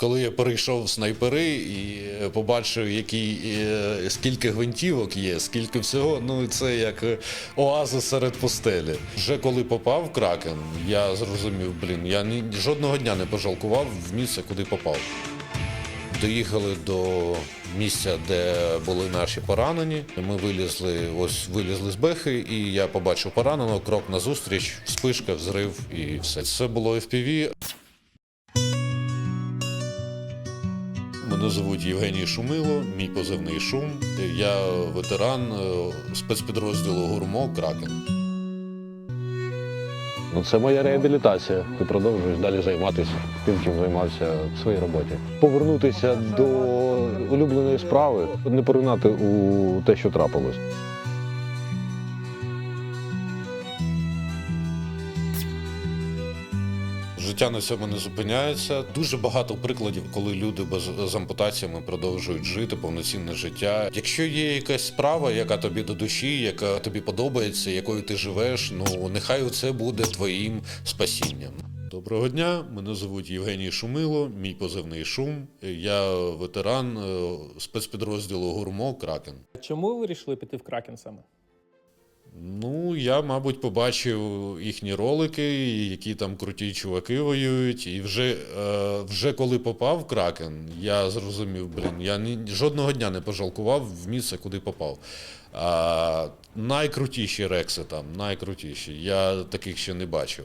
Коли я перейшов снайпери і побачив, який, е, скільки гвинтівок є, скільки всього, ну це як е, оаза серед пустелі. Вже коли попав Кракен, я зрозумів, блін, я ні, жодного дня не пожалкував в місце, куди попав. Доїхали до місця, де були наші поранені. Ми вилізли, ось вилізли з бехи, і я побачив пораненого, крок назустріч, вспишка, взрив і все. Це було FPV. Мене звуть Євгеній Шумило, мій позивний шум. Я ветеран е, спецпідрозділу Гурмо Кракен. Ну, це моя реабілітація. Ти продовжуєш далі займатися тим, чим займався в своїй роботі. Повернутися до улюбленої справи, не поринати у те, що трапилось. Життя на цьому не зупиняється. Дуже багато прикладів, коли люди без з ампутаціями продовжують жити повноцінне життя. Якщо є якась справа, яка тобі до душі, яка тобі подобається, якою ти живеш, ну нехай це буде твоїм спасінням. Доброго дня, мене звуть Євгеній Шумило, мій позивний шум. Я ветеран е, спецпідрозділу Гурмо Кракен. Чому ви вирішили піти в Кракен саме? Ну, я, мабуть, побачив їхні ролики, які там круті чуваки воюють. І вже, е, вже коли попав Кракен, я зрозумів, блін, я ні, жодного дня не пожалкував в місце, куди попав. А, найкрутіші рекси там, найкрутіші. Я таких ще не бачив.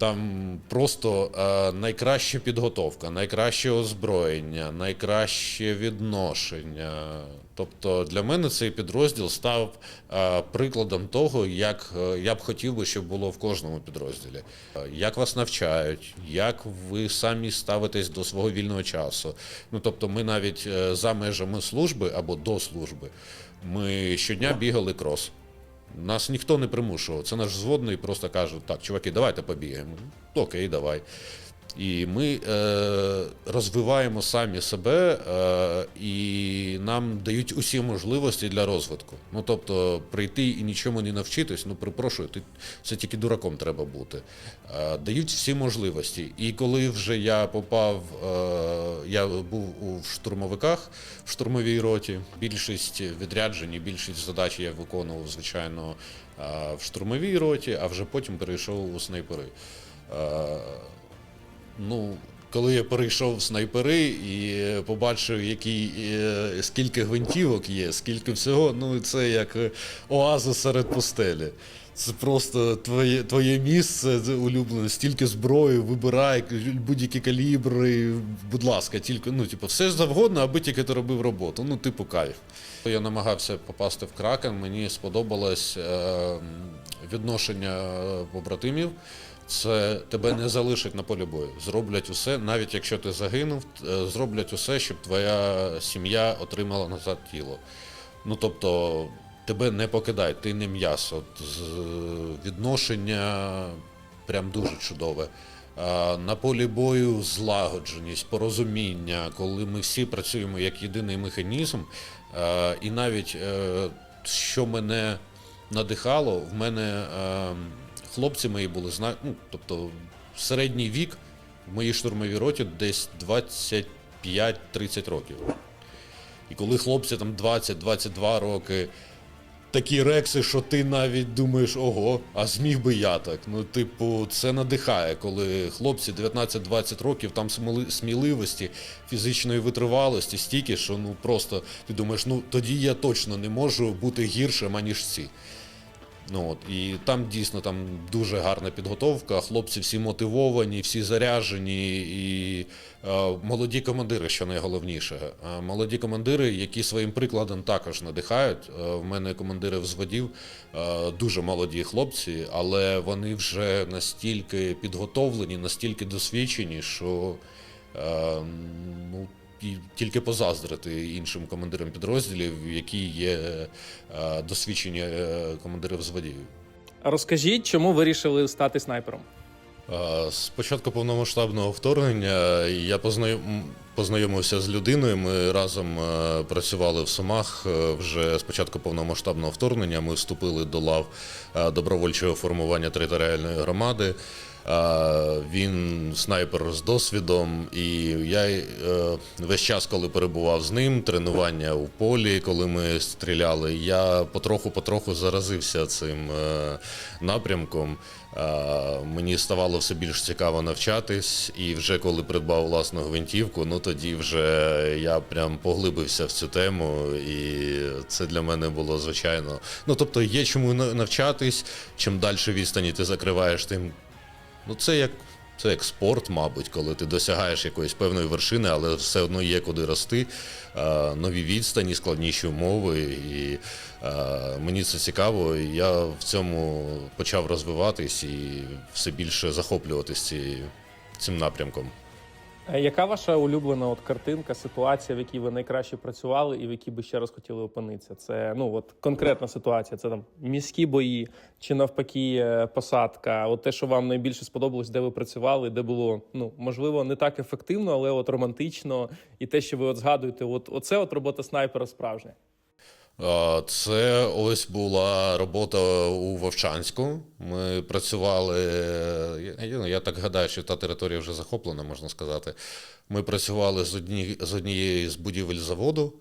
Там просто е, найкраща підготовка, найкраще озброєння, найкраще відношення. Тобто для мене цей підрозділ став е, прикладом того, як е, я б хотів би, щоб було в кожному підрозділі. Е, Як вас навчають, як ви самі ставитесь до свого вільного часу. Ну тобто, ми навіть е, за межами служби або до служби, ми щодня бігали крос. Нас ніхто не примушував. Це наш зводний просто кажуть, так, чуваки, давайте побігаємо. Окей, давай. І ми е, розвиваємо самі себе, е, і нам дають усі можливості для розвитку. Ну тобто прийти і нічому не навчитись, ну припрошую, ти це тільки дураком треба бути. Е, дають всі можливості. І коли вже я попав, е, я був у штурмовиках в штурмовій роті. Більшість відряджень, більшість задач я виконував, звичайно, е, в штурмовій роті, а вже потім перейшов у снайпери. Е, Ну, коли я перейшов в снайпери і побачив, який, е, скільки гвинтівок є, скільки всього, ну це як е, оаза серед пустелі. Це просто твоє, твоє місце улюблене, стільки зброї, вибирай будь-які калібри, будь ласка, тільки, ну, типу, все завгодно, аби тільки ти робив роботу. Ну, типу, кайф. Я намагався попасти в кракен, мені сподобалось е, відношення побратимів. Це тебе не залишать на полі бою. Зроблять усе, навіть якщо ти загинув, е, зроблять усе, щоб твоя сім'я отримала назад тіло. Ну тобто тебе не покидають, ти не м'ясо. От, Відношення прям дуже чудове. На полі бою злагодженість, порозуміння, коли ми всі працюємо як єдиний механізм. І навіть е, що мене надихало, в мене е, хлопці мої були, зна- ну, тобто середній вік в моїй штурмовій роті десь 25-30 років. І коли хлопці там 20-22 роки, такі рекси, що ти навіть думаєш, ого, а зміг би я так. Ну, типу, це надихає, коли хлопці 19-20 років там сміливості, фізичної витривалості стільки, що ну просто ти думаєш, ну тоді я точно не можу бути гіршим, аніж ці. Ну от і там дійсно там дуже гарна підготовка. Хлопці всі мотивовані, всі заряжені, і е, молоді командири, що найголовніше. Е, молоді командири, які своїм прикладом також надихають. Е, в мене командири взводів, е, дуже молоді хлопці, але вони вже настільки підготовлені, настільки досвідчені, що е, ну, тільки позаздрити іншим командирам підрозділів, які є е, досвідчені е, командири взводів. Розкажіть, чому вирішили стати снайпером? Е, З початку повномасштабного вторгнення я познайомився з людиною. Ми разом працювали в Сумах. Вже з початку повномасштабного вторгнення ми вступили до лав добровольчого формування територіальної громади. Він снайпер з досвідом, і я е, весь час, коли перебував з ним, тренування у полі, коли ми стріляли, я потроху-потроху заразився цим е, напрямком. Мені ставало все більш цікаво навчатись, і вже коли придбав власну гвинтівку, ну тоді вже я прям поглибився в цю тему, і це для мене було звичайно. Ну тобто є чому на- навчатись, чим далі відстані ти закриваєш, тим Ну, це як, це як спорт, мабуть, коли ти досягаєш якоїсь певної вершини, але все одно є куди рости. Е, нові відстані, складніші умови. І е, мені це цікаво. Я в цьому почав розвиватись і все більше захоплюватись цим напрямком. Е, Яка ваша улюблена от картинка, ситуація, в якій ви найкраще працювали і в якій би ще раз хотіли опинитися? Це ну от конкретна ситуація. Це там міські бої чи навпаки е, посадка. От те, що вам найбільше сподобалось, де ви працювали, де було ну можливо не так ефективно, але от романтично, і те, що ви от згадуєте, от оце от робота снайпера справжня. А, Це ось була робота у Вовчанську. Ми працювали. Я, так гадаю, що та територія вже захоплена, можна сказати. Ми працювали з однієї з будівель заводу.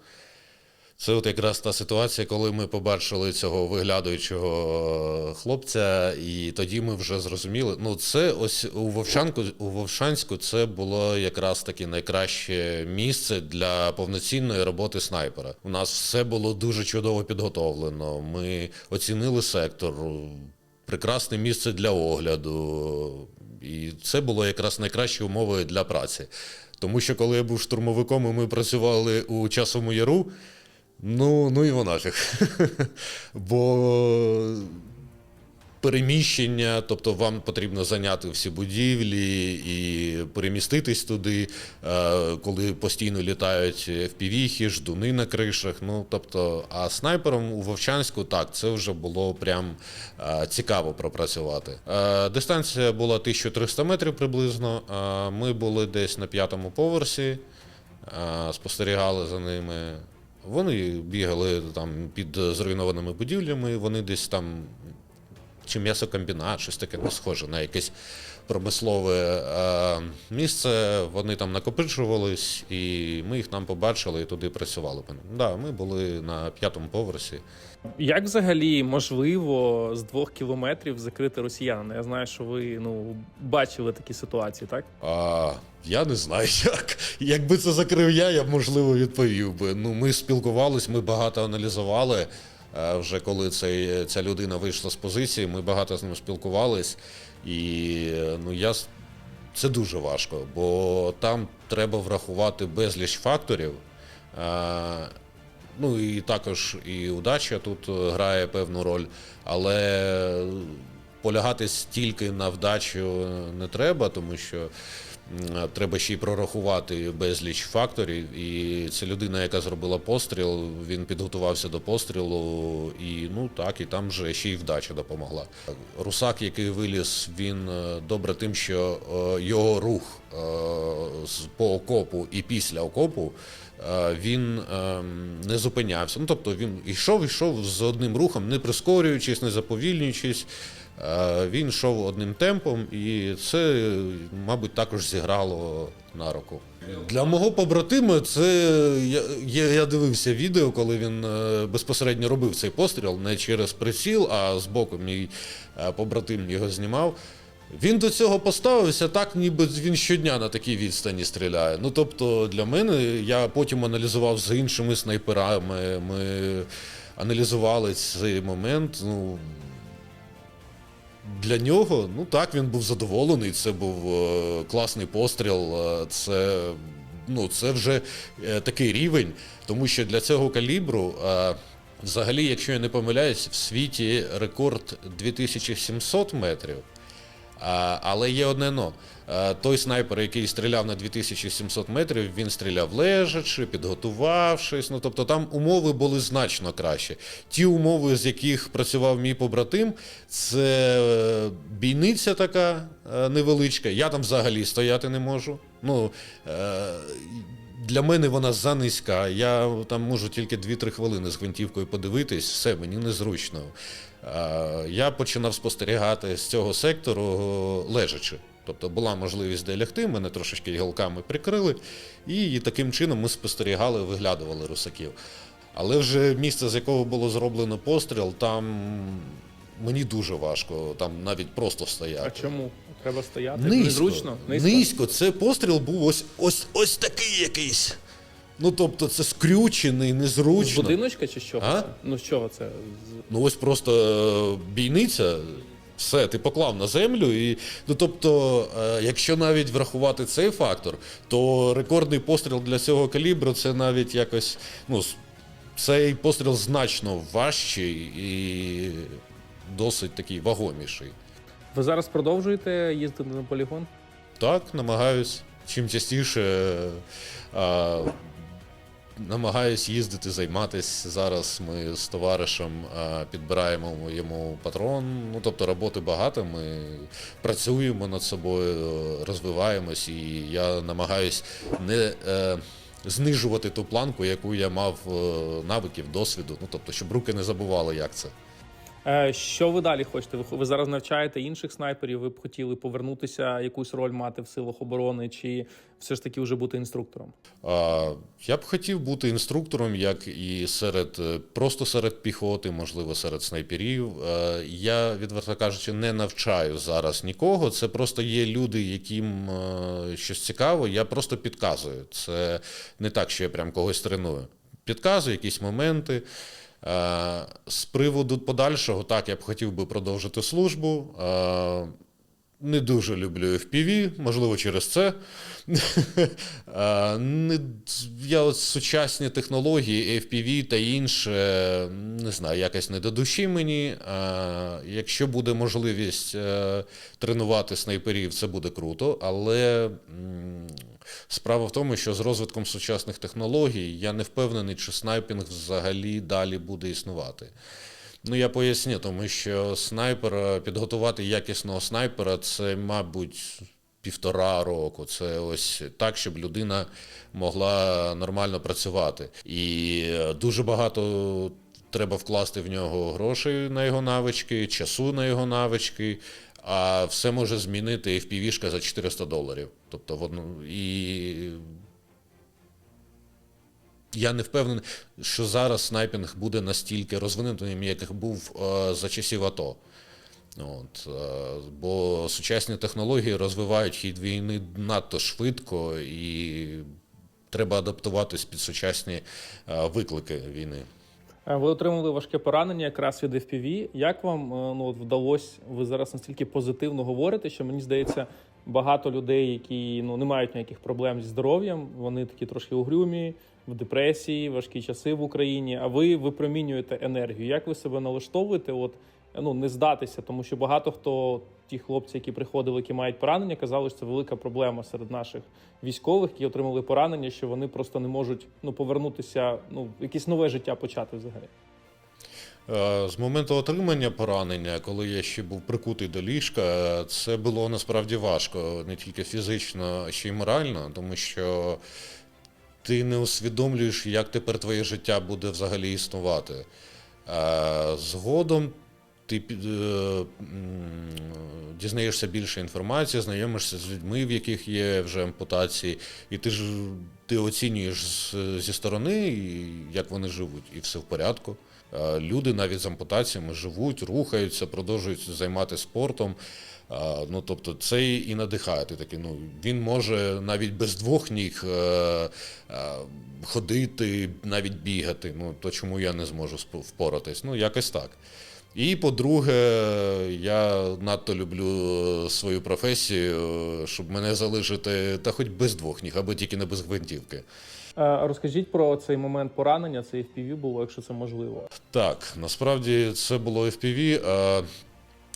Це от якраз та ситуація, коли ми побачили цього виглядуючого хлопця, і тоді ми вже зрозуміли. Ну, це ось у Вовчанку, у Вовшанську це було якраз таки найкраще місце для повноцінної роботи снайпера. У нас все було дуже чудово підготовлено. Ми оцінили сектор, прекрасне місце для огляду. І це було якраз найкращі умови для праці. Тому що коли я був штурмовиком, і ми працювали у часовому яру. Ну, ну вона нафіг. Бо переміщення, тобто вам потрібно зайняти всі будівлі і переміститись туди, е, коли постійно літають впівіхи, ждуни на кришах. Ну, тобто, а снайпером у Вовчанську так, це вже було прям е, цікаво пропрацювати. Е, Дистанція була 1300 метрів приблизно. Ми були десь на п'ятому поверсі, спостерігали за ними. Вони бігали там під зруйнованими будівлями, вони десь там чи м'ясокомбінат, щось таке не схоже на якесь промислове е, місце. Вони там накопичувались, і ми їх там побачили і туди працювали. Да, ми були на п'ятому поверсі. Як взагалі можливо з двох кілометрів закрити росіян? Я знаю, що ви ну бачили такі ситуації, так? А, я не знаю як. Якби це закрив я, я б можливо відповів би. Ну, ми спілкувались, ми багато аналізували. Е, Вже коли цей, ця людина вийшла з позиції, ми багато з ним спілкувались. І ну, я, це дуже важко, бо там треба врахувати безліч факторів. Ну і також і удача тут е, грає певну роль, але полягати стільки на вдачу не треба, тому що треба ще й прорахувати безліч факторів. І ця людина, яка зробила постріл, він підготувався до пострілу, і ну так, і там вже ще й вдача допомогла. Русак, який виліз, він е, добре тим, що е, його рух е, по окопу і після окопу е, він ем, не зупинявся. Ну, тобто він йшов, йшов з одним рухом, не прискорюючись, не заповільнюючись. Е, Він йшов одним темпом, і це, мабуть, також зіграло на руку. Для мого побратима це я, я, дивився відео, коли він е, безпосередньо робив цей постріл не через приціл, а збоку мій е, побратим його знімав. Він до цього поставився так, ніби він щодня на такій відстані стріляє. Ну тобто для мене я потім аналізував з іншими снайперами. Ми аналізували цей момент. Ну, для нього, ну так, він був задоволений. Це був е, класний постріл. е, Це, ну, це вже е, такий рівень, тому що для цього калібру, е, взагалі, якщо я не помиляюсь, в світі рекорд 2700 метрів. Але є одне но. Той снайпер, який стріляв на 2700 метрів, він стріляв лежачи, підготувавшись. Ну тобто там умови були значно краще. Ті умови, з яких працював мій побратим, це е, бійниця така е, невеличка. Я там взагалі стояти не можу. Ну, е, для мене вона занизька. Я там можу тільки 2-3 хвилини з гвинтівкою подивитись, все, мені незручно. Я починав спостерігати з цього сектору лежачи. Тобто була можливість де лягти, мене трошечки гілками прикрили, і таким чином ми спостерігали, виглядували русаків. Але вже місце, з якого було зроблено постріл, там мені дуже важко, там навіть просто стояти. А чому? Треба стояти. Низько, Незручно? низько. Це постріл був ось, ось, ось такий якийсь. Ну тобто це скрючений, З незручно. будиночка чи з чого А? це? Ну з чого це? З- Ну ось просто е, бійниця, все, ти поклав на землю. І, ну тобто, е, якщо навіть врахувати цей фактор, то рекордний постріл для цього калібру це навіть якось. Ну, с- цей постріл значно важчий і досить такий вагоміший. Ви зараз продовжуєте їздити на полігон? Так, намагаюсь. Чим частіше а, намагаюсь їздити, займатися. Зараз ми з товаришем а, підбираємо йому патрон. Ну, тобто роботи багато, ми працюємо над собою, розвиваємось, і я намагаюсь не. Е, Знижувати ту планку, яку я мав е, навиків, досвіду, ну тобто, щоб руки не забували, як це. Е, Що ви далі хочете? Ви, зараз навчаєте інших снайперів? Ви б хотіли повернутися, якусь роль мати в силах оборони, чи все ж таки вже бути інструктором? Я б хотів бути інструктором, як і серед е, просто серед піхоти, можливо, серед снайперів. Е, Я, відверто кажучи, не навчаю зараз нікого. Це просто є люди, яким щось цікаво. Я просто підказую. Це не так, що я прям когось треную. Підказую якісь моменти. Е, З приводу подальшого, так, я б хотів би продовжити службу. Е, не дуже люблю FPV, можливо, через це. Не, я от сучасні технології, FPV та інше, не знаю, якось не до душі мені. Якщо буде можливість е, тренувати снайперів, це буде круто. Але справа в тому, що з розвитком сучасних технологій я не впевнений, чи снайпінг взагалі далі буде існувати. Ну, я поясню, тому що снайпера, підготувати якісного снайпера це, мабуть, півтора року. Це ось так, щоб людина могла нормально працювати. І дуже багато треба вкласти в нього грошей на його навички, часу на його навички. А все може змінити FPV-шка за 400 доларів. Тобто, в одну, і я не впевнений, що зараз снайпінг буде настільки розвинутим, як був е, за часів АТО. От, е, бо сучасні технології розвивають хід війни надто швидко і треба адаптуватись під сучасні е, виклики війни. Е, Ви отримали важке поранення якраз від FPV. Як вам е, ну, от вдалося, ви зараз настільки позитивно говорите, що мені здається, багато людей, які ну, не мають ніяких проблем зі здоров'ям, вони такі трошки угрюмі, в депресії, важкі часи в Україні, а ви випромінюєте енергію. Як ви себе налаштовуєте? От, ну, не здатися, тому що багато хто, ті хлопці, які приходили, які мають поранення, казали, що це велика проблема серед наших військових, які отримали поранення, що вони просто не можуть ну, повернутися, ну, якесь нове життя почати взагалі. Е, З моменту отримання поранення, коли я ще був прикутий до ліжка, це було насправді важко, не тільки фізично, а ще й морально, тому що ти не усвідомлюєш, як тепер твоє життя буде взагалі існувати. Е, Згодом ти е, дізнаєшся більше інформації, знайомишся з людьми, в яких є вже ампутації, і ти ж ти оцінюєш зі сторони, як вони живуть, і все в порядку. Люди навіть з ампутаціями живуть, рухаються, продовжують займатися спортом. Ну, тобто це і надихає. Ти такий, ну, він може навіть без двох ніг е, е, ходити, навіть бігати. Ну, то чому я не зможу впоратись? Ну, якось так. І по-друге, я надто люблю свою професію, щоб мене залишити та хоч без двох ніг, аби тільки не без гвинтівки. Е, Розкажіть про цей момент поранення, це FPV було, якщо це можливо. Так, насправді це було FPV. а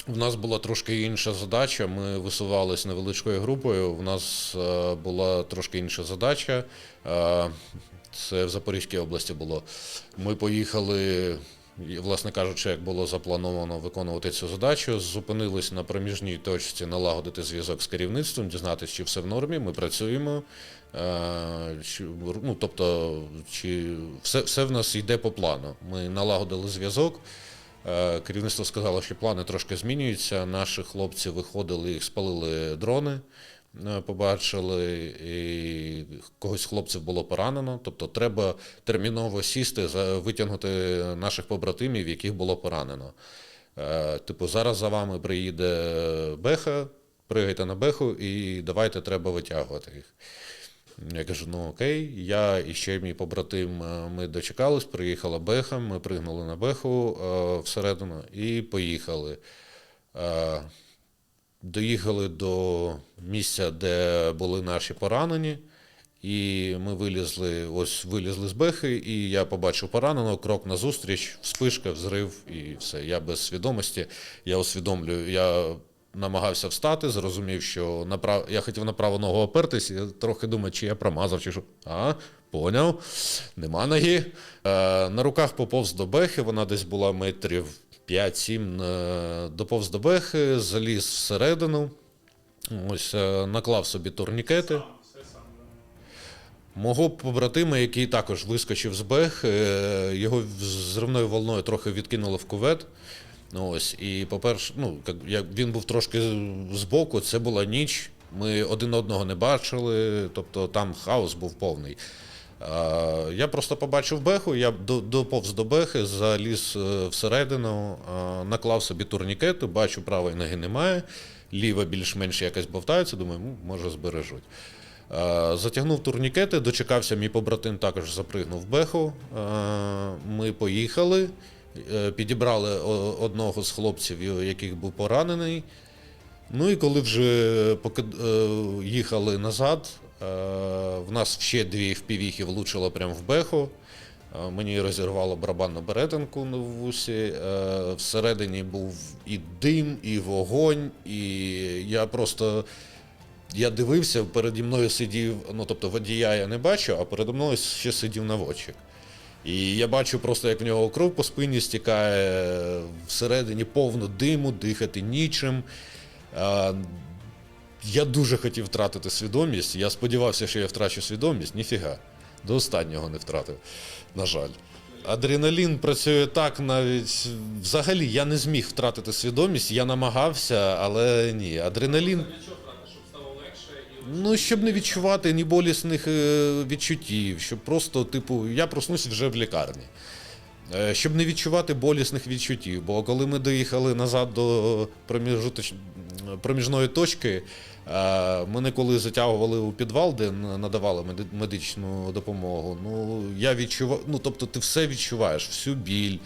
В нас була трошки інша задача. Ми висувалися невеличкою групою. В нас е, була трошки інша задача. Е, Це в Запорізькій області було. Ми поїхали власне кажучи, як було заплановано виконувати цю задачу, зупинились на проміжній точці налагодити зв'язок з керівництвом, дізнатися, чи все в нормі, ми працюємо. Е, чи, ну, тобто, чи все, все в нас йде по плану. Ми налагодили зв'язок. Е, Керівництво сказало, що плани трошки змінюються. Наші хлопці виходили, їх спалили дрони, побачили, і когось хлопців було поранено. Тобто треба терміново сісти, витягнути наших побратимів, яких було поранено. Е, Типу, зараз за вами приїде Беха, пригайте на Беху і давайте треба витягувати їх. Я кажу, ну окей, я і ще мій побратим, е, ми дочекались, приїхала Беха, ми пригнули на Беху е, всередину і поїхали. Доїхали до місця, де були наші поранені, і ми вилізли, ось вилізли з Бехи, і я побачив пораненого, крок назустріч, вспишка, взрив і все. Я без свідомості, я усвідомлюю, я намагався встати, зрозумів, що на прав... я хотів на праву ногу опертись, я трохи думаю, чи я промазав, чи що. А, поняв, нема ноги. Е, на руках поповз до Бехи, вона десь була метрів 5-7, е, доповз до Бехи, заліз всередину, ось е, наклав собі турнікети. Мого побратима, який також вискочив з бех, е, його зривною волною трохи відкинуло в кувет. Ось, і, по-перше, ну, як він був трошки збоку, це була ніч. Ми один одного не бачили, тобто там хаос був повний. Я просто побачив беху, я доповз до бехи, заліз е, всередину, наклав собі турнікети, бачу, правої ноги немає, ліва більш-менш якось бовтається, думаю, може збережуть. Затягнув турнікети, дочекався, мій побратим також запригнув в беху. Ми поїхали, е, підібрали одного з хлопців, яких був поранений. Ну і коли вже е, їхали назад, в нас ще дві впівіхи влучило прямо в беху. Е, Мені розірвало барабанну беретинку на вусі. е, Всередині був і дим, і вогонь, і я просто. Я дивився, переді мною сидів, ну тобто водія я не бачу, а переді мною ще сидів наводчик. І я бачу просто, як в нього кров по спині стікає, всередині повно диму, дихати нічим. Я дуже хотів втратити свідомість. Я сподівався, що я втрачу свідомість. Ніфіга. До останнього не втратив, на жаль. Адреналін працює так навіть. Взагалі я не зміг втратити свідомість, я намагався, але ні. Адреналін. Ну, щоб не відчувати ні болісних е, відчуттів, щоб просто, типу, я проснусь вже в лікарні. Е, Щоб не відчувати болісних відчуттів. Бо коли ми доїхали назад до проміжної точки, мене коли затягували у підвал, де надавали медичну допомогу, ну я відчував, ну тобто ти все відчуваєш, всю біль.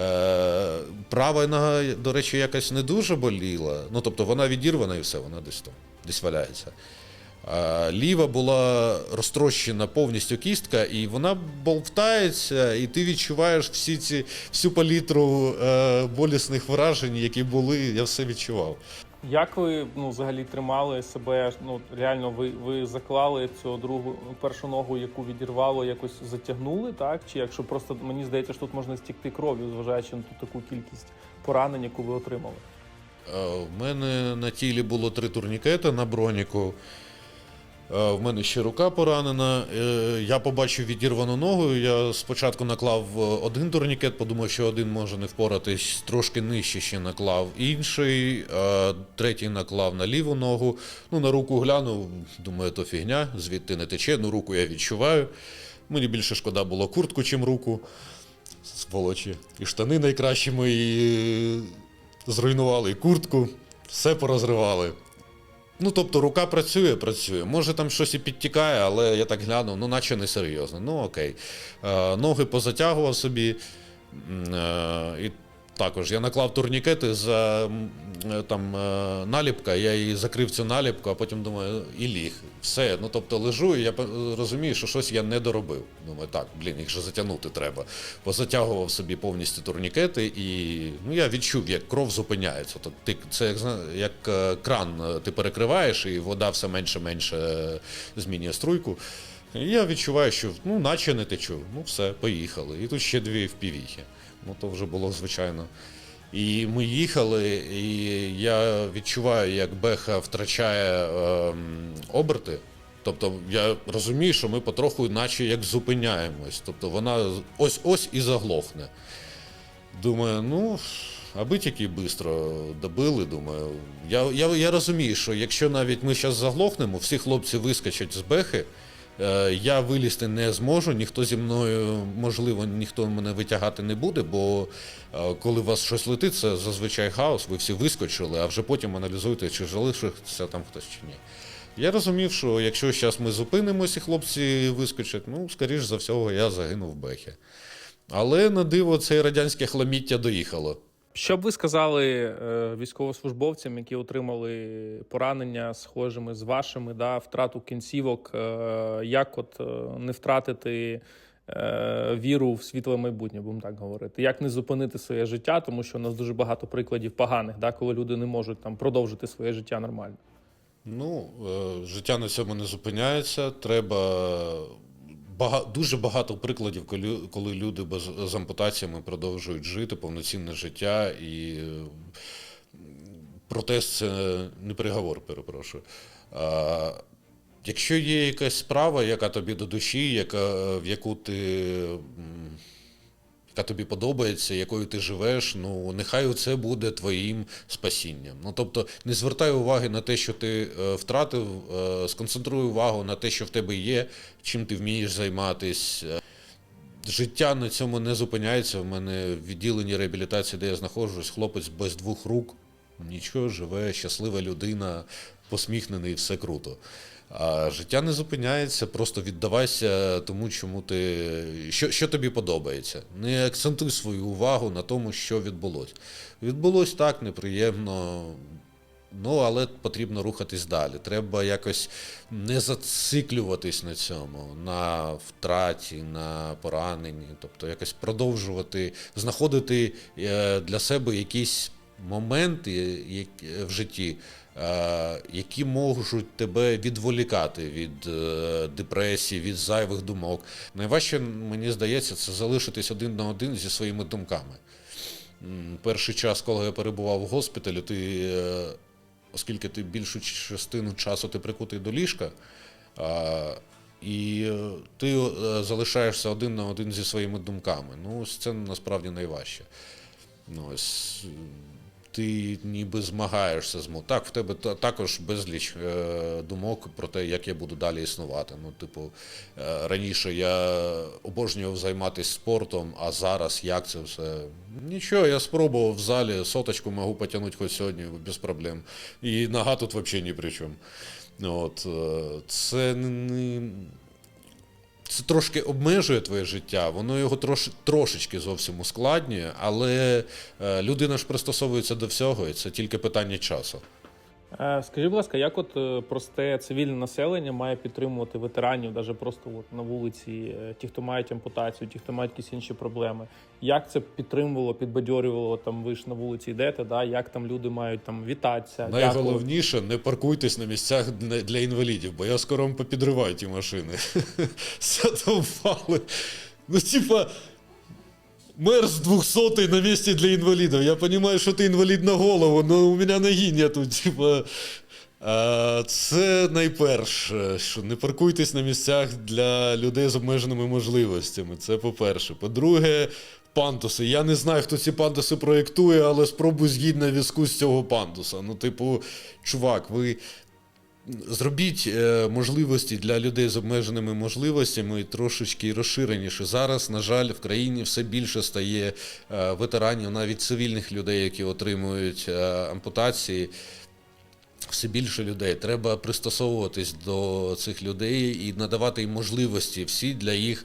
Е, Права нога, до речі, якось не дуже боліла. Ну тобто вона відірвана і все, вона десь там, десь валяється. Ліва була розтрощена повністю кістка, і вона болтається, і ти відчуваєш всі ці, всю палітру е, болісних вражень, які були, я все відчував. Як ви ну, взагалі тримали себе? Ну реально, ви, ви заклали цю другу першу ногу, яку відірвало, якось затягнули, так? Чи якщо просто мені здається, що тут можна стікти кров'ю, зважаючи на ту таку кількість поранень, яку ви отримали? У мене на тілі було три турнікети на броніку. Е, В мене ще рука поранена. Е, Я побачив відірвану ногу. Я спочатку наклав е, один турнікет, подумав, що один може не впоратись, трошки нижче ще наклав інший, третій наклав на ліву ногу. Ну, на руку глянув, думаю, то фігня, звідти не тече. Ну, руку я відчуваю. Мені більше шкода було куртку, чим руку. Сволочі. І штани найкращі мої зруйнували, і куртку, все порозривали. Ну, тобто, рука працює, працює. Може там щось і підтікає, але я так глянув, ну, наче не серйозно. Ну, окей. Е, ноги позатягував собі. Е, і також я наклав турнікети м, е, там е, наліпка, я її закрив цю наліпку, а потім думаю, і ліг. Все. Ну тобто лежу, і я розумію, що щось я не доробив. Думаю, так, блін, їх же затягнути треба. Позатягував собі повністю турнікети, і ну, я відчув, як кров зупиняється. Тобто, ти, це як, як е, кран ти перекриваєш, і вода все менше-менше змінює струйку. І я відчуваю, що ну, наче не течу. Ну все, поїхали. І тут ще дві впівіхи. Ну то вже було звичайно. І ми їхали, і я відчуваю, як Беха втрачає ем, оберти. Тобто я розумію, що ми потроху наче як зупиняємось. Тобто вона ось-ось і заглохне. Думаю, ну, аби тільки швидко добили, думаю. Я, я, я розумію, що якщо навіть ми зараз заглохнемо, всі хлопці вискочать з бехи, е, я вилізти не зможу, ніхто зі мною, можливо, ніхто мене витягати не буде, бо е, коли у вас щось летить, це зазвичай хаос, ви всі вискочили, а вже потім аналізуєте, чи залишився там хтось чи ні. Я розумів, що якщо зараз ми зупинимося і хлопці вискочать, ну, скоріш за всього, я загину в бехі. Але на диво це радянське хламіття доїхало. Що б ви сказали е, військовослужбовцям, які отримали поранення схожими з вашими, да, втрату кінцівок, е, як от е, не втратити віру в світле майбутнє, будемо так говорити, як не зупинити своє життя, тому що у нас дуже багато прикладів поганих, да, коли люди не можуть там продовжити своє життя нормально. Ну, життя на цьому не зупиняється. Треба бага, дуже багато прикладів, коли, коли люди без, з ампутаціями продовжують жити повноцінне життя. І протест це не приговор, перепрошую. А, якщо є якась справа, яка тобі до душі, яка, в яку ти. Яка тобі подобається, якою ти живеш, ну нехай це буде твоїм спасінням. Ну тобто не звертай уваги на те, що ти е, втратив, е, сконцентруй увагу на те, що в тебе є, чим ти вмієш займатись. Е, Життя на цьому не зупиняється. В мене в відділенні реабілітації, де я знаходжусь, хлопець без двох рук, нічого, живе, щаслива людина, посміхнений, і все круто. А життя не зупиняється, просто віддавайся тому, чому ти, що, що тобі подобається. Не акцентуй свою увагу на тому, що відбулося. Відбулось так, неприємно. Ну, але потрібно рухатись далі. Треба якось не зациклюватись на цьому, на втраті, на пораненні, тобто якось продовжувати знаходити е, для себе якісь моменти в житті, е, які можуть тебе відволікати від е, депресії, від зайвих думок. Найважче, мені здається, це залишитись один на один зі своїми думками. Перший час, коли я перебував в госпіталі, ти, е, оскільки ти більшу частину часу ти прикутий до ліжка, і е, ти е, залишаєшся один на один зі своїми думками. Ну, це насправді найважче. Ну, ось, е, ти ніби змагаєшся з мо- Так, в тебе також безліч е, думок про те, як я буду далі існувати. Ну, типу, е, раніше я обожнював займатися спортом, а зараз як це все? Нічого, я спробував в залі, соточку можу потягнути хоч сьогодні без проблем. І нога тут взагалі ні при чому. От, е, це не. Це трошки обмежує твоє життя, воно його трош, трошечки зовсім ускладнює, але е, людина ж пристосовується до всього, і це тільки питання часу. Е, Скажіть, будь ласка, як от е, просте цивільне населення має підтримувати ветеранів, навіть просто от на вулиці, е, ті, хто мають ампутацію, ті, хто мають якісь інші проблеми? Як це підтримувало, підбадьорювало там ви ж на вулиці йдете? Да? Як там люди мають там вітатися? Найголовніше, не паркуйтесь на місцях для- інвалідів, бо я скоро вам попідрivаю ті машини. Задовбали. Ну, типа, мер з 200 на місці для інвалідів. Я розумію, що ти інвалід на голову, але у мене ноги нету. Типа, а, це найперше, що не паркуйтесь на місцях для людей з обмеженими можливостями. Це по-перше. По-друге, пандуси. Я не знаю, хто ці пандуси проєктує, але спробуй на візку з цього пандуса. Ну, типу, чувак, ви. Зробіть е, можливості для людей з обмеженими можливостями трошечки розширеніше. Зараз, на жаль, в країні все більше стає е, ветеранів, навіть цивільних людей, які отримують е, ампутації. Все більше людей. Треба пристосовуватись до цих людей і надавати їм можливості всі для їх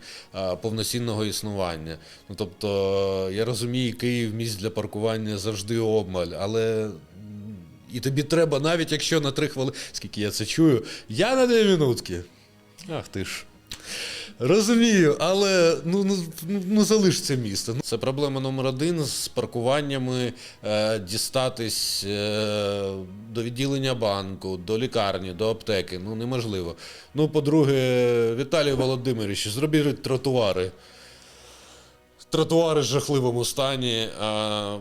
повноцінного існування. Ну тобто, я розумію, Київ місць для паркування завжди обмаль, але. І тобі треба, навіть якщо на три хвилини, скільки я це чую, я на дві минутки. Ах ти ж. Розумію, але ну, ну, ну, ну залиш це місто. Це проблема номер один з паркуваннями, е, дістатись е, до відділення банку, до лікарні, до аптеки. Ну неможливо. Ну, по-друге, Віталій Володимирович, зробіть тротуари. тротуари в жахливому стані. А,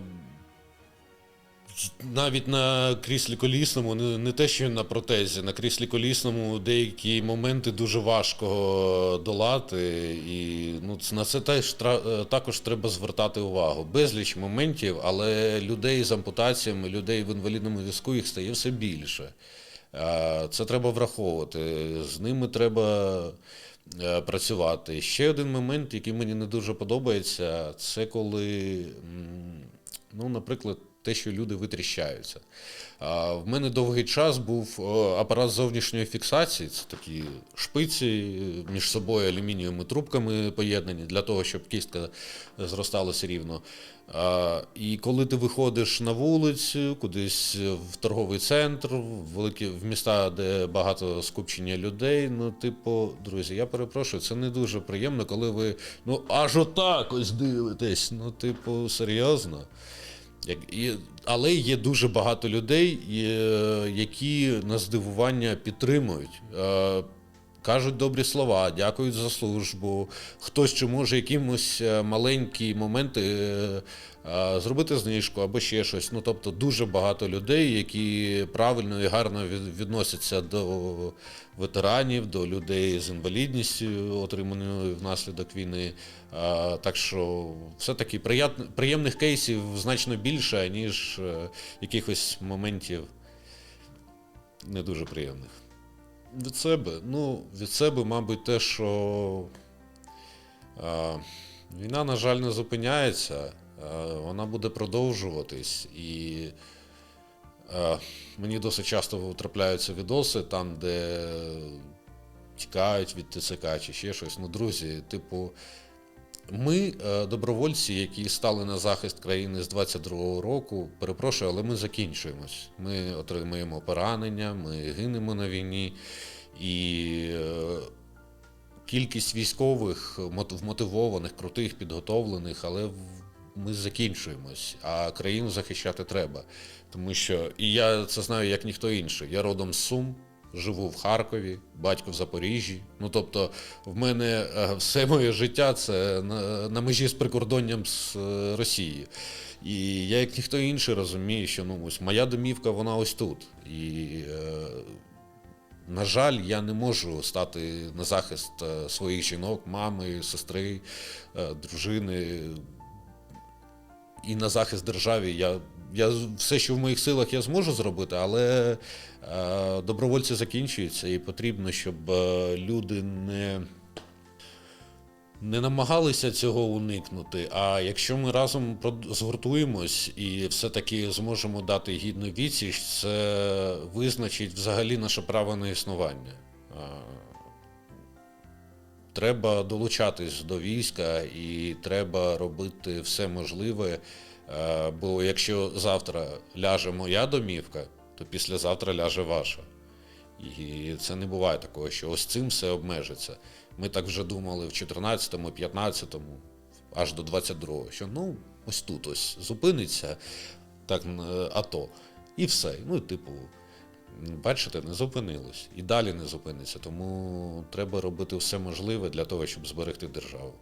навіть на кріслі колісному, не, не те, що на протезі, на кріслі колісному деякі моменти дуже важко долати, і ну, на це теж е, також треба звертати увагу. Безліч моментів, але людей з ампутаціями, людей в інвалідному візку їх стає все більше. Це треба враховувати. З ними треба е, працювати. Ще один момент, який мені не дуже подобається, це коли, ну, наприклад, те, що люди витріщаються. А, В мене довгий час був апарат зовнішньої фіксації, це такі шпиці е, між собою алюмінієвими трубками поєднані для того, щоб кістка зросталася рівно. А, І коли ти виходиш на вулицю, кудись в торговий центр, в великі в міста, де багато скупчення людей, ну, типу, друзі, я перепрошую, це не дуже приємно, коли ви ну аж отак ось дивитесь. Ну, типу, серйозно. Але є дуже багато людей, е, які на здивування підтримують. Е, Кажуть добрі слова, дякують за службу. Хтось чи може якимось е, маленькі моменти зробити знижку або ще щось. Ну тобто дуже багато людей, які правильно і гарно відносяться до ветеранів, до людей з інвалідністю, отриманою внаслідок війни. Е, Так що все-таки приємних кейсів значно більше, ніж е, якихось моментів не дуже приємних. Від себе, ну, від себе, мабуть, те, що е, війна, на жаль, не зупиняється, е, вона буде продовжуватись. І е, мені досить часто трапляються відоси там, де тікають від ТЦК чи ще щось. Ну, друзі, типу, ми, е, добровольці, які стали на захист країни з 22-го року, перепрошую, але ми закінчуємось. Ми отримуємо поранення, ми гинемо на війні, і е, кількість військових мот- вмотивованих, крутих, підготовлених, але ми закінчуємось, а країну захищати треба. Тому що і я це знаю як ніхто інший. Я родом з Сум, живу в Харкові, батько в Запоріжжі. Ну тобто, в мене е, все моє життя це на, на межі з прикордонням з е, Росією. І я, як ніхто інший, розумію, що ну ось моя домівка, вона ось тут. І е, на жаль, я не можу стати на захист своїх жінок, мами, сестри, дружини. І на захист державі я, я все, що в моїх силах, я зможу зробити, але е, добровольці закінчуються, і потрібно, щоб е, люди не, не намагалися цього уникнути. А якщо ми разом згуртуємось і все-таки зможемо дати гідну відсіч, це визначить взагалі наше право на існування. Треба долучатись до війська і треба робити все можливе. е, Бо якщо завтра ляже моя домівка, то післязавтра ляже ваша. І це не буває такого, що ось цим все обмежиться. Ми так вже думали в 14-му, 15-му, аж до 22-го, що ну ось тут ось зупиниться так е, АТО. І все. Ну, типу, бачите, не зупинилось. І далі не зупиниться. Тому треба робити все можливе для того, щоб зберегти державу.